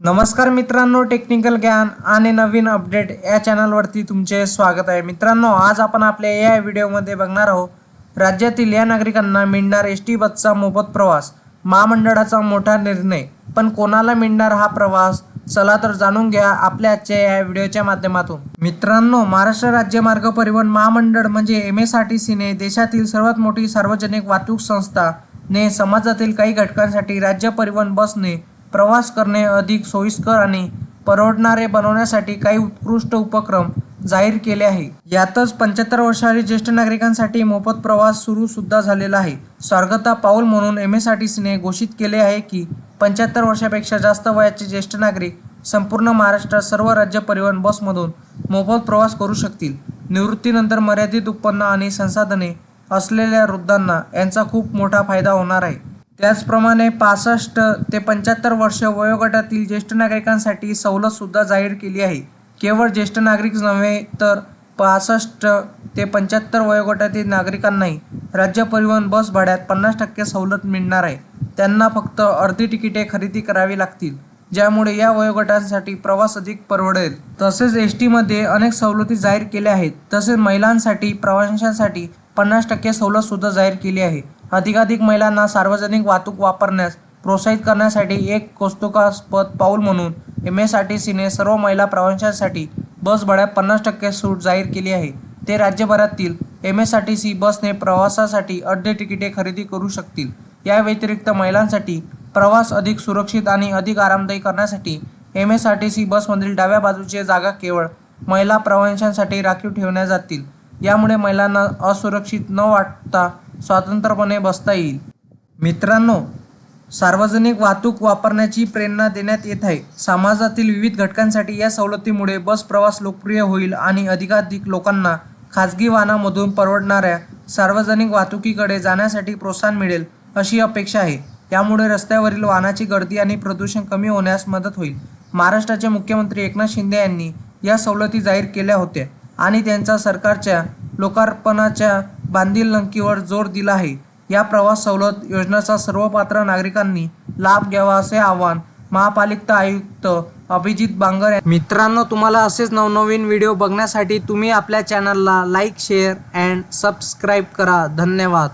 नमस्कार मित्रांनो टेक्निकल ज्ञान आणि नवीन अपडेट या चॅनलवरती तुमचे स्वागत आहे. मित्रांनो आज आपण आपल्या या व्हिडिओमध्ये बघणार आहोत राज्यातील या नागरिकांना मिळणार एस टी बसचा मोफत प्रवास. महामंडळाचा मोठा निर्णय. पण कोणाला मिळणार हा प्रवास? चला तर जाणून घ्या आपल्या आजच्या या व्हिडिओच्या माध्यमातून. मित्रांनो महाराष्ट्र राज्य मार्ग परिवहन महामंडळ म्हणजे एम एस आर टी सीने देशातील सर्वात मोठी सार्वजनिक वाहतूक संस्था ने समाजातील काही घटकांसाठी राज्य परिवहन बसने प्रवास करणे अधिक सोयीस्कर आणि परवडणारे बनवण्यासाठी काही उत्कृष्ट उपक्रम जाहीर केले आहे. यातच पंच्याहत्तर वर्षाखालील ज्येष्ठ नागरिकांसाठी मोफत प्रवास सुरू सुद्धा झालेला आहे. स्वागता पाऊल म्हणून एम एस आर टी सीने घोषित केले आहे की पंच्याहत्तर वर्षापेक्षा जास्त वयाचे ज्येष्ठ नागरिक संपूर्ण महाराष्ट्रात सर्व राज्य परिवहन बसमधून मोफत प्रवास करू शकतील. निवृत्तीनंतर मर्यादित उत्पन्न आणि संसाधने असलेल्या वृद्धांना यांचा खूप मोठा फायदा होणार आहे. त्याचप्रमाणे पासष्ट ते पंच्याहत्तर वर्ष वयोगटातील ज्येष्ठ नागरिकांसाठी सवलत सुद्धा जाहीर केली आहे. केवळ ज्येष्ठ नागरिक नव्हे तर पासष्ट ते पंच्याहत्तर वयोगटातील नागरिकांनाही राज्य परिवहन बस भाड्यात पन्नास टक्के सवलत मिळणार आहे. त्यांना फक्त अर्धी तिकिटे खरेदी करावी लागतील ज्यामुळे या वयोगटांसाठी प्रवास अधिक परवडेल. तसेच एस टीमध्ये अनेक सवलती जाहीर केल्या आहेत तसेच महिलांसाठी प्रवाशांसाठी पन्नास टक्के सवलत सुद्धा जाहीर केली आहे. अधिकाधिक महिलांना सार्वजनिक वाहतूक वापरण्यास प्रोत्साहित करण्यासाठी एक कौस्तुकास्पद पाऊल म्हणून एम एस आर टी सीने सर्व महिला प्रवाशांसाठी बस भाड्यात पन्नास टक्के सूट जाहीर केली आहे. ते राज्यभरातील M S R T C बसने प्रवासासाठी अर्धे तिकिटे खरेदी करू शकतील. या व्यतिरिक्त महिलांसाठी प्रवास अधिक सुरक्षित आणि अधिक आरामदायी करण्यासाठी M S R T C बसमधील डाव्या बाजूची जागा केवळ महिला प्रवाशांसाठी राखीव ठेवण्यात जातील. यामुळे महिलांना असुरक्षित न वाटता स्वतंत्रपणे बसता येईल. मित्रांनो सार्वजनिक वाहतूक वापरण्याची प्रेरणा देण्यात येत आहे. समाजातील विविध घटकांसाठी या सवलतीमुळे बस प्रवास लोकप्रिय होईल आणि अधिकाधिक लोकांना खाजगी वाहनामधून परवडणाऱ्या सार्वजनिक वाहतुकीकडे जाण्यासाठी प्रोत्साहन मिळेल अशी अपेक्षा आहे. यामुळे रस्त्यावरील वाहनाची गर्दी आणि प्रदूषण कमी होण्यास मदत होईल. महाराष्ट्राचे मुख्यमंत्री एकनाथ शिंदे यांनी या सवलती जाहीर केल्या होत्या आणि त्यांचा सरकारच्या लोकार्पणाच्या बांधिलकीवर जोर दिला आहे. या प्रवास सवलत योजनेचा सर्व पात्र नागरिकांनी लाभ घ्यावा असे आवाहन महापालिका आयुक्त अभिजित बांगर मित्रांनो तुम्हाला असेच नवनवीन व्हिडिओ बघण्यासाठी तुम्ही आपल्या चॅनलला लाईक शेअर अँड सबस्क्राईब करा. धन्यवाद.